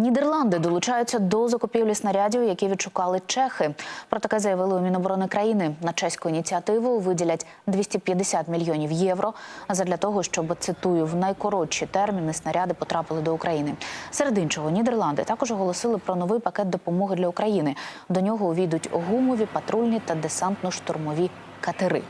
Нідерланди долучаються до закупівлі снарядів, які відшукали чехи. Про таке заявили у Міноборони країни. На чеську ініціативу виділять 250 мільйонів євро. задля того, щоб цитую в найкоротші терміни снаряди потрапили до України. Серед іншого, Нідерланди також оголосили про новий пакет допомоги для України. До нього увійдуть гумові, патрульні та десантно-штурмові катери.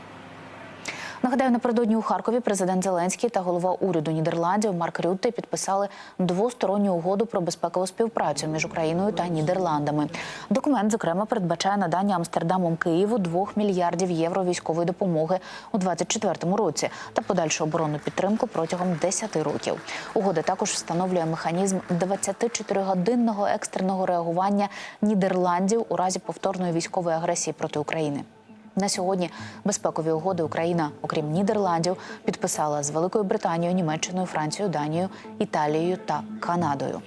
Нагадаю, напередодні у Харкові президент Зеленський та голова уряду Нідерландів Марк Рютте підписали двосторонню угоду про безпекову співпрацю між Україною та Нідерландами. Документ, зокрема, передбачає надання Амстердамом Києву 2 мільярдів євро військової допомоги у 2024 році та подальшу оборонну підтримку протягом 10 років. Угода також встановлює механізм 24-годинного екстреного реагування Нідерландів у разі повторної військової агресії проти України. На сьогодні безпекові угоди Україна, окрім Нідерландів, підписала з Великою Британією, Німеччиною, Францією, Данією, Італією та Канадою.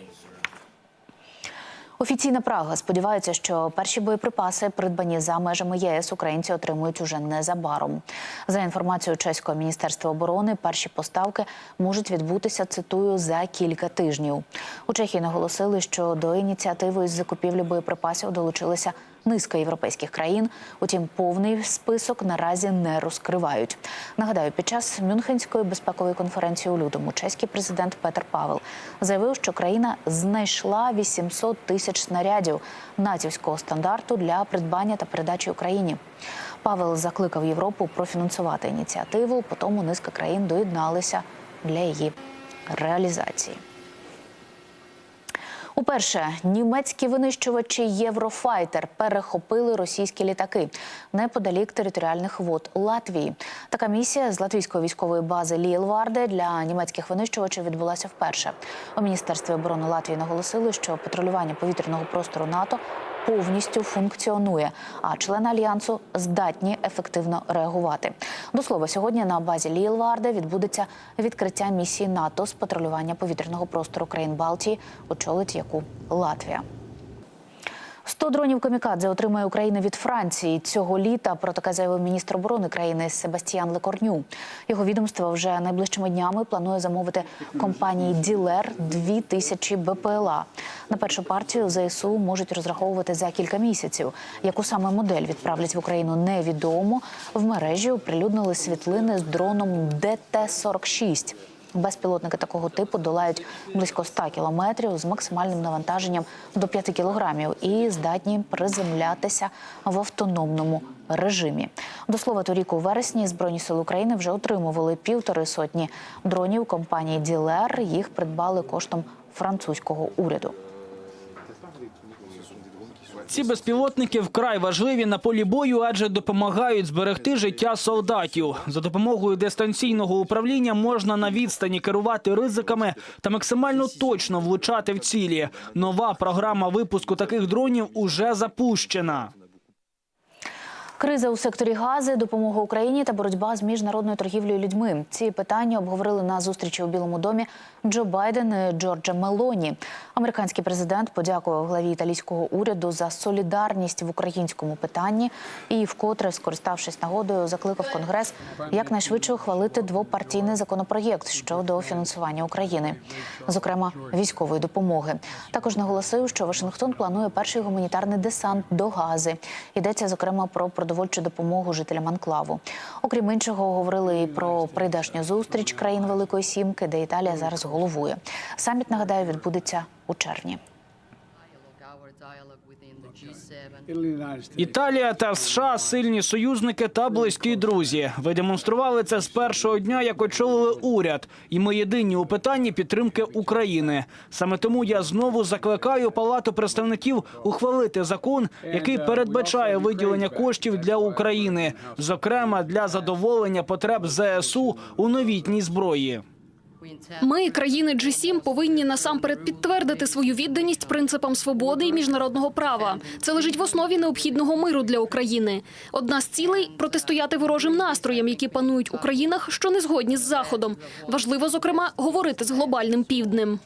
Офіційна Прага сподівається, що перші боєприпаси, придбані за межами ЄС, українці отримують уже незабаром. За інформацією чеського міністерства оборони, перші поставки можуть відбутися цитую за кілька тижнів. У Чехії наголосили, що до ініціативи із закупівлі боєприпасів долучилися низка європейських країн. Утім, повний список наразі не розкривають. Нагадаю, під час Мюнхенської безпекової конференції у лютому чеський президент Петр Павел заявив, що країна знайшла 800 тисяч снарядів натівського стандарту для придбання та передачі Україні. Павел закликав Європу профінансувати ініціативу. Потім низка країн доєдналися для її реалізації. Уперше німецькі винищувачі Єврофайтер перехопили російські літаки неподалік територіальних вод Латвії. Така місія з латвійської військової бази Ліелварде для німецьких винищувачів відбулася вперше. У міністерстві оборони Латвії наголосили, що патрулювання повітряного простору НАТО повністю функціонує, а члени альянсу здатні ефективно реагувати. До слова, сьогодні на базі Лілварде відбудеться відкриття місії НАТО з патрулювання повітряного простору країн Балтії, очолить яку Латвія. 100 дронів камікадзе отримає Україна від Франції цього літа. Про таке заявив міністр оборони країни Себастьян Лекорню. Його відомство вже найближчими днями планує замовити компанії Ділер 2 тисячі БПЛА. На першу партію ЗСУ можуть розраховувати за кілька місяців. Яку саме модель відправлять в Україну, невідомо. В мережі оприлюднили світлини з дроном ДТ-46. Безпілотники такого типу долають близько 100 кілометрів з максимальним навантаженням до 5 кілограмів і здатні приземлятися в автономному режимі. До слова, торік у вересні Збройні сили України вже отримували півтори сотні дронів компанії Ділер. Їх придбали коштом французького уряду. Ці безпілотники вкрай важливі на полі бою, адже допомагають зберегти життя солдатів. За допомогою дистанційного управління можна на відстані керувати ризиками та максимально точно влучати в цілі. Нова програма випуску таких дронів уже запущена. Криза у секторі гази, допомога Україні та боротьба з міжнародною торгівлею людьми. Ці питання обговорили на зустрічі у Білому домі Джо Байден і Джорджа Мелоні. Американський президент подякував главі італійського уряду за солідарність в українському питанні і, вкотре, скориставшись нагодою, закликав Конгрес якнайшвидше ухвалити двопартійний законопроєкт щодо фінансування України, зокрема військової допомоги. Також наголосив, що Вашингтон планує перший гуманітарний десант до Гази. Йдеться зокрема про продовольчу допомогу жителям анклаву. Окрім іншого, говорили і про прийдешню зустріч країн Великої Сімки, де Італія зараз головує. Саміт нагадаю відбудеться у червні. Італія та США сильні союзники та близькі друзі. Ви демонстрували це з першого дня, як очолили уряд, і ми єдині у питанні підтримки України. Саме тому я знову закликаю Палату представників ухвалити закон, який передбачає виділення коштів для України, зокрема для задоволення потреб ЗСУ у новітній зброї. Ми, країни G7, повинні насамперед підтвердити свою відданість принципам свободи і міжнародного права. Це лежить в основі необхідного миру для України. Одна з цілей протистояти ворожим настроям, які панують у країнах, що не згодні з заходом. Важливо, зокрема, говорити з глобальним півднем.